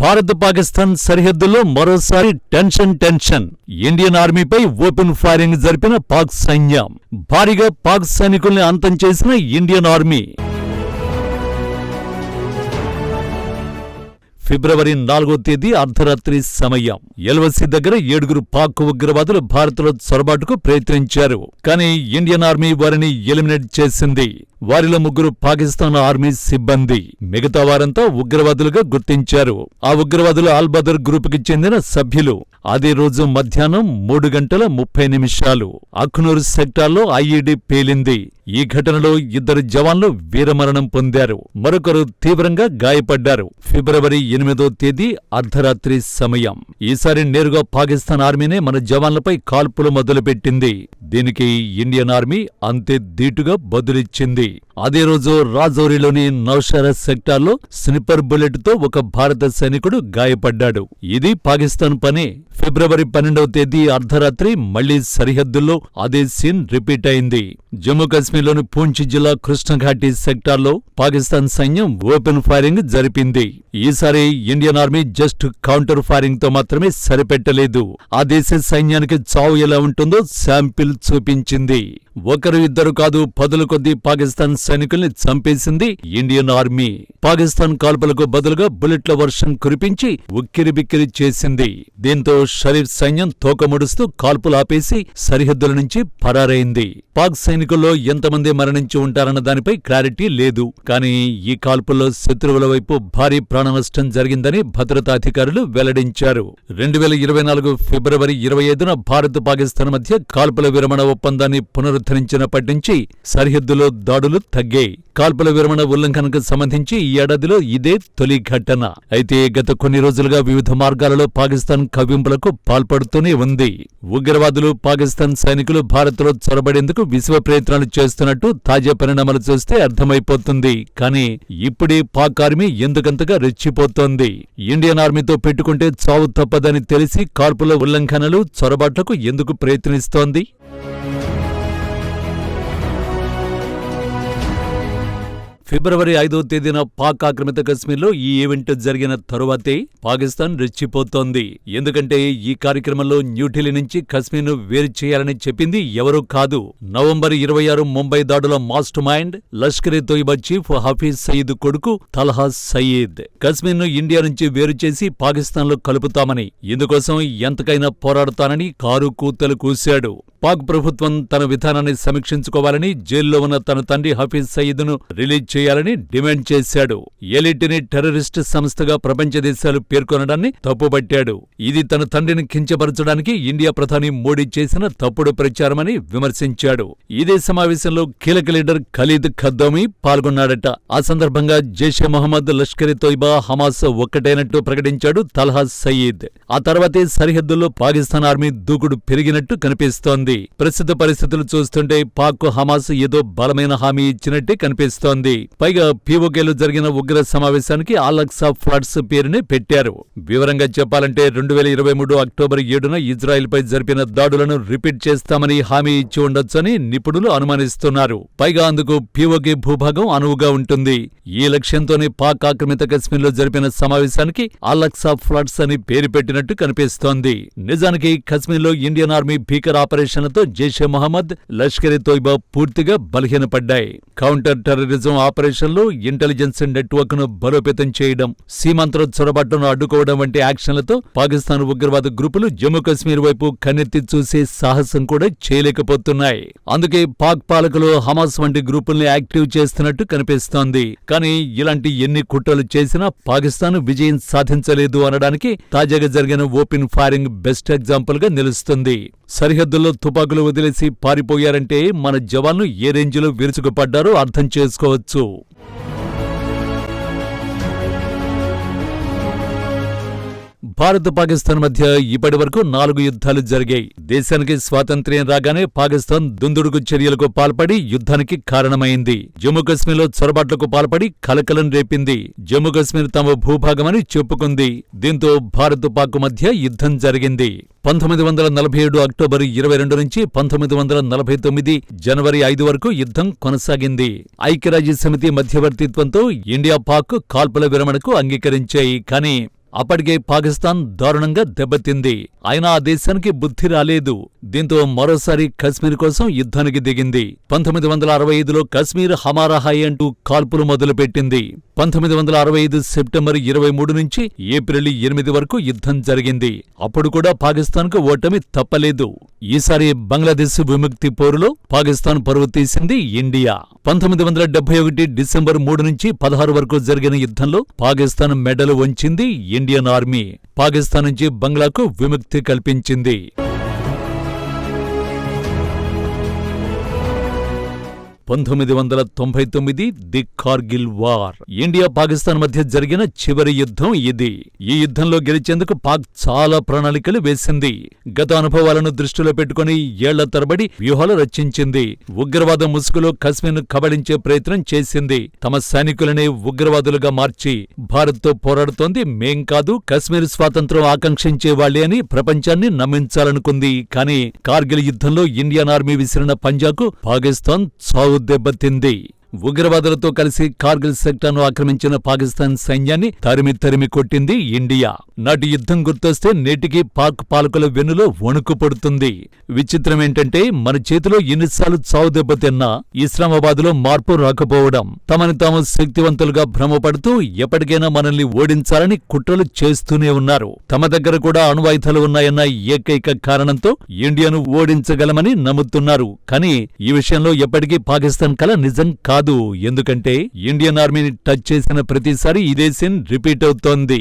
భారత్ పాకిస్తాన్ సరిహద్దులో మరోసారి tension tension. Indian ఆర్మీపై ఓపెన్ ఫైరింగ్ జరిపిన పాక్ సైన్యం. భారీగా పాక్ సైనికుల్ని అంతం చేసిన ఇండియన్ ఆర్మీ. ఫిబ్రవరి నాలుగో తేదీ అర్ధరాత్రి సమయం. ఎల్వసి దగ్గర ఏడుగురు పాక్ ఉగ్రవాదులు భారత్లో చొరబాటుకు ప్రయత్నించారు. కానీ ఇండియన్ ఆర్మీ వారిని ఎలిమినేట్ చేసింది. వారిలో ముగ్గురు పాకిస్తాన్ ఆర్మీ సిబ్బంది. మిగతా వారంతా ఉగ్రవాదులుగా గుర్తించారు. ఆ ఉగ్రవాదులు ఆల్బదర్ గ్రూపుకి చెందిన సభ్యులు. అదే రోజు మధ్యాహ్నం మూడు గంటల ముప్పై నిమిషాలు. అఖ్నూర్ సెక్టార్లో ఐఈడీ పేలింది. ఈ ఘటనలో ఇద్దరు జవాన్లు వీరమరణం పొందారు. మరొకరు తీవ్రంగా గాయపడ్డారు. ఫిబ్రవరి ఎనిమిదో తేదీ అర్ధరాత్రి సమయం. ఈసారి నేరుగా పాకిస్తాన్ ఆర్మీనే మన జవాన్లపై కాల్పులు మొదలుపెట్టింది. దీనికి ఇండియన్ ఆర్మీ అంతే ధీటుగా బదులిచ్చింది. అదే రోజు రాజౌరిలోని నౌషారా సెక్టార్లో స్నిపర్ బుల్లెట్తో ఒక భారత సైనికుడు గాయపడ్డాడు. ఇది పాకిస్తాన్ పని. ఫిబ్రవరి పన్నెండవ తేదీ అర్ధరాత్రి మళ్ళీ సరిహద్దుల్లో అదే సీన్ రిపీట్ అయింది. జమ్మూ కాశ్మీర్లోని పూంచ్ జిల్లా కృష్ణఘాటి సెక్టార్లో పాకిస్తాన్ సైన్యం ఓపెన్ ఫైరింగ్ జరిపింది. ఈసారి ఇండియన్ ఆర్మీ జస్ట్ కౌంటర్ ఫైరింగ్తో మాత్రమే సరిపెట్టలేదు. ఆ దేశ సైన్యానికి చావు ఎలా ఉంటుందో శాంపిల్ చూపించింది. ఒకరు ఇద్దరు కాదు పదుల కొద్దీ పాకిస్తాన్ సైనికుల్ని చంపేసింది ఇండియన్ ఆర్మీ. పాకిస్తాన్ కాల్పులకు బదులుగా బుల్లెట్ల వర్షం కురిపించి ఉక్కిరిబిక్కిరి చేసింది. దీంతో షరీఫ్ సైన్యం తోకముడుస్తూ కాల్పులాపేసి సరిహద్దుల నుంచి పరారైంది. పాక్ సైనికుల్లో ఎంతమంది మరణించి ఉంటారన్న దానిపై క్లారిటీ లేదు. కానీ ఈ కాల్పుల్లో శత్రువుల వైపు భారీ ప్రాణనష్టం జరిగిందని భద్రతా అధికారులు వెల్లడించారు. రెండు వేల ఇరవై నాలుగు ఫిబ్రవరి ఇరవై ఐదున భారత్ పాకిస్తాన్ మధ్య కాల్పుల విరమణ ఒప్పందాన్ని పునరుద్ధరించినప్పటి నుంచి సరిహద్దులో దాడులు తగ్గాయి. కాల్పుల విరమణ ఉల్లంఘనకు సంబంధించి ఈ ఏడాదిలో ఇదే తొలి ఘటన. అయితే గత కొన్ని రోజులుగా వివిధ మార్గాలలో పాకిస్తాన్ కవ్వింపులకు పాల్పడుతూనే ఉంది. ఉగ్రవాదులు పాకిస్తాన్ సైనికులు భారత్లో చొరబడేందుకు విశ్వ ప్రయత్నాలు చేస్తున్నట్టు తాజా పరిణామాలు చూస్తే అర్థమైపోతుంది. కానీ ఇప్పుడే పాక్ ఆర్మీ ఎందుకంతగా రెచ్చిపోతోంది? ఇండియన్ ఆర్మీతో పెట్టుకుంటే చావు తప్పదని తెలిసి కాల్పుల ఉల్లంఘనలు చొరబాట్లకు ఎందుకు ప్రయత్నిస్తోంది? ఫిబ్రవరి ఐదో తేదీన పాక్ ఆక్రమిత కశ్మీర్లో ఈ ఈవెంట్ జరిగిన తరువాతే పాకిస్తాన్ రెచ్చిపోతోంది. ఎందుకంటే ఈ కార్యక్రమంలో న్యూఢిల్లీ నుంచి కశ్మీర్ను వేరు చేయాలని చెప్పింది ఎవరూ కాదు. నవంబర్ ఇరవై ఆరు ముంబై దాడుల mastermind Lashkare Taiba chief Hafiz Saeed కొడుకు తలహా సయీద్. కశ్మీర్ను ఇండియా నుంచి వేరు చేసి పాకిస్తాన్లో కలుపుతామని ఇందుకోసం ఎంతకైనా పోరాడతానని కారు కూతలు కూశాడు. పాక్ ప్రభుత్వం తన విధానాన్ని సమీక్షించుకోవాలని జైల్లో ఉన్న తన తండ్రి హఫీజ్ సయీద్ను రిలీజ్ చేయాలని డిమాండ్ చేశాడు. ఎలిట్ని టెర్రరిస్ట్ సంస్థగా ప్రపంచ దేశాలు పేర్కొనడాన్ని తప్పుపట్టాడు. ఇది తన తండ్రిని కించపరచడానికి ఇండియా ప్రధాని మోడీ చేసిన తప్పుడు ప్రచారమని విమర్శించాడు. ఇదే సమావేశంలో కీలక లీడర్ ఖలీద్ ఖద్దోమి పాల్గొన్నాడట. ఆ సందర్భంగా జైషే మొహమ్మద్ లష్కర్ తోయిబా హమాస్ ఒక్కటైనట్టు ప్రకటించాడు తల్హా సయీద్ ఆ తర్వాతే సరిహద్దుల్లో పాకిస్తాన్ ఆర్మీ దూకుడు పెరిగినట్టు కనిపిస్తోంది. ప్రస్తుత పరిస్థితులు చూస్తుంటే పాక్ హమాస్ ఏదో బలమైన హామీ ఇచ్చినట్టే కనిపిస్తోంది. పైగా పీఓకేలో జరిగిన ఉగ్ర సమావేశానికి ఆలక్సా ఫ్లడ్స్ పేరునే పెట్టారు. వివరంగా చెప్పాలంటే రెండు వేల ఇరవై మూడు అక్టోబర్ ఏడున ఇజ్రాయెల్పై జరిపిన దాడులను రిపీట్ చేస్తామని హామీ ఇచ్చి ఉండొచ్చని నిపుణులు అనుమానిస్తున్నారు. పైగా అందుకు పీఓకే భూభాగం అనువుగా ఉంటుంది. ఈ లక్ష్యంతోనే పాక్ ఆక్రమిత కశ్మీర్లో జరిపిన సమావేశానికి అలక్సా ఫ్లడ్స్ అని పేరు పెట్టినట్టు కనిపిస్తోంది. నిజానికి కశ్మీర్లో ఇండియన్ ఆర్మీ భీకర ఆపరేషన్లతో జైషే మహమ్మద్ లష్కర్ ఎ తోయిబా పూర్తిగా బలహీనపడ్డాయి. కౌంటర్ టెర్రరిజం ఆపరేషన్లు ఇంటెలిజెన్స్ నెట్వర్క్ను బలోపేతం చేయడం సీమాంతర చొరబాట్లను అడ్డుకోవడం వంటి యాక్షన్లతో పాకిస్తాన్ ఉగ్రవాద గ్రూపులు జమ్మూ కశ్మీర్ వైపు కన్నెత్తి చూసే సాహసం కూడా చేయలేకపోతున్నాయి. అందుకే పాక్ పాలకులు హమాస్ వంటి గ్రూపుల్ని యాక్టివ్ చేస్తున్నట్టు కనిపిస్తోంది. కానీ ఇలాంటి ఎన్ని కుట్రలు చేసినా పాకిస్తాన్ విజయం సాధించలేదు అనడానికి తాజాగా జరిగిన ఓపెన్ ఫైరింగ్ బెస్ట్ ఎగ్జాంపుల్గా నిలుస్తుంది. సరిహద్దుల్లో తుపాకులు వదిలేసి పారిపోయారంటే మన జవాన్లు ఏ రేంజ్లో విరుచుకుపడ్డారో అర్థం చేసుకోవచ్చు. భారత్ పాకిస్తాన్ మధ్య ఇప్పటి వరకు నాలుగు యుద్ధాలు జరిగాయి. దేశానికి స్వాతంత్ర్యం రాగానే పాకిస్తాన్ దుందుడుకు చర్యలకు పాల్పడి యుద్ధానికి కారణమైంది. జమ్మూ కశ్మీర్లో చొరబాట్లకు పాల్పడి కలకలం రేపింది. జమ్మూ కశ్మీర్ తమ భూభాగమని చెప్పుకుంది. దీంతో భారత్ పాక్ మధ్య యుద్ధం జరిగింది. పంతొమ్మిది వందల నలభై ఏడు అక్టోబర్ ఇరవై రెండు నుంచి పంతొమ్మిది వందల నలభై తొమ్మిది జనవరి ఐదు వరకు యుద్ధం కొనసాగింది. ఐక్యరాజ్య సమితి మధ్యవర్తిత్వంతో ఇండియా పాక్ కాల్పుల విరమణకు అంగీకరించాయి. కానీ అప్పటికే పాకిస్తాన్ దారుణంగా దెబ్బతింది. అయినా ఆ దేశానికి బుద్ధి రాలేదు. దీంతో మరోసారి కశ్మీర్ కోసం యుద్ధానికి దిగింది. పంతొమ్మిది వందల అరవై ఐదులో కశ్మీర్ హమారాహాయ్ అంటూ కాల్పులు మొదలుపెట్టింది. పంతొమ్మిది వందల అరవై ఐదు సెప్టెంబర్ ఇరవై మూడు నుంచి ఏప్రిల్ ఎనిమిది వరకు యుద్ధం జరిగింది. అప్పుడు కూడా పాకిస్తాన్కు ఓటమి తప్పలేదు. ఈసారి బంగ్లాదేశ్ విముక్తి పోరులో పాకిస్తాన్ పరువు తీసింది ఇండియా. పంతొమ్మిది వందల డెబ్బై ఒకటి డిసెంబర్ మూడు నుంచి పదహారు వరకు జరిగిన యుద్ధంలో పాకిస్తాన్ మెడలు వంచింది ఇండియన్ ఆర్మీ పాకిస్తాన్ నుంచి బంగ్లాకు విముక్తి కల్పించింది. పంతొమ్మిది వందల తొంభై తొమ్మిది the Kargil war. India Pakistan మధ్య జరిగిన చివరి యుద్ధం ఇది. ఈ యుద్ధంలో గెలిచేందుకు పాక్ చాలా ప్రణాళికలు వేసింది. గత అనుభవాలను దృష్టిలో పెట్టుకుని ఏళ్ళ తరబడి వ్యూహాలు రచించింది. ఉగ్రవాద ముసుగులో కశ్మీర్ను కబళించే ప్రయత్నం చేసింది. తమ సైనికులనే ఉగ్రవాదులుగా మార్చి భారత్తో పోరాడుతోంది. మేం కాదు కశ్మీర్ స్వాతంత్రం ఆకాంక్షించే వాళ్ళే అని ప్రపంచాన్ని నమ్మించాలనుకుంది. కానీ కార్గిల్ యుద్ధంలో ఇండియన్ ఆర్మీ విసిరిన పంజాకు పాకిస్తాన్ చావు దెబ్బతింది. ఉగ్రవాదులతో కలిసి కార్గిల్ సెక్టార్ను ఆక్రమించిన పాకిస్తాన్ సైన్యాన్ని తరిమి తరిమి కొట్టింది ఇండియా. నాటి యుద్ధం గుర్తొస్తే నేటికి పాక్ పాలకుల వెన్నులో వణుకు పడుతుంది. విచిత్రమేంటంటే మన చేతిలో ఎన్నిసార్లు చావు దెబ్బతిన్నా ఇస్లామాబాద్లో మార్పు రాకపోవడం. తమని తాము శక్తివంతులుగా భ్రమపడుతూ ఎప్పటికైనా మనల్ని ఓడించాలని కుట్రలు చేస్తూనే ఉన్నారు. తమ దగ్గర కూడా అణువాయుధాలు ఉన్నాయన్న ఏకైక కారణంతో ఇండియాను ఓడించగలమని నమ్ముతున్నారు. కానీ ఈ విషయంలో ఎప్పటికీ పాకిస్తాన్ కల నిజం కాదు ఎందుకంటే ఇండియన్ ఆర్మీని టచ్ చేసిన ప్రతిసారి ఇదే సీన్ రిపీట్ అవుతోంది.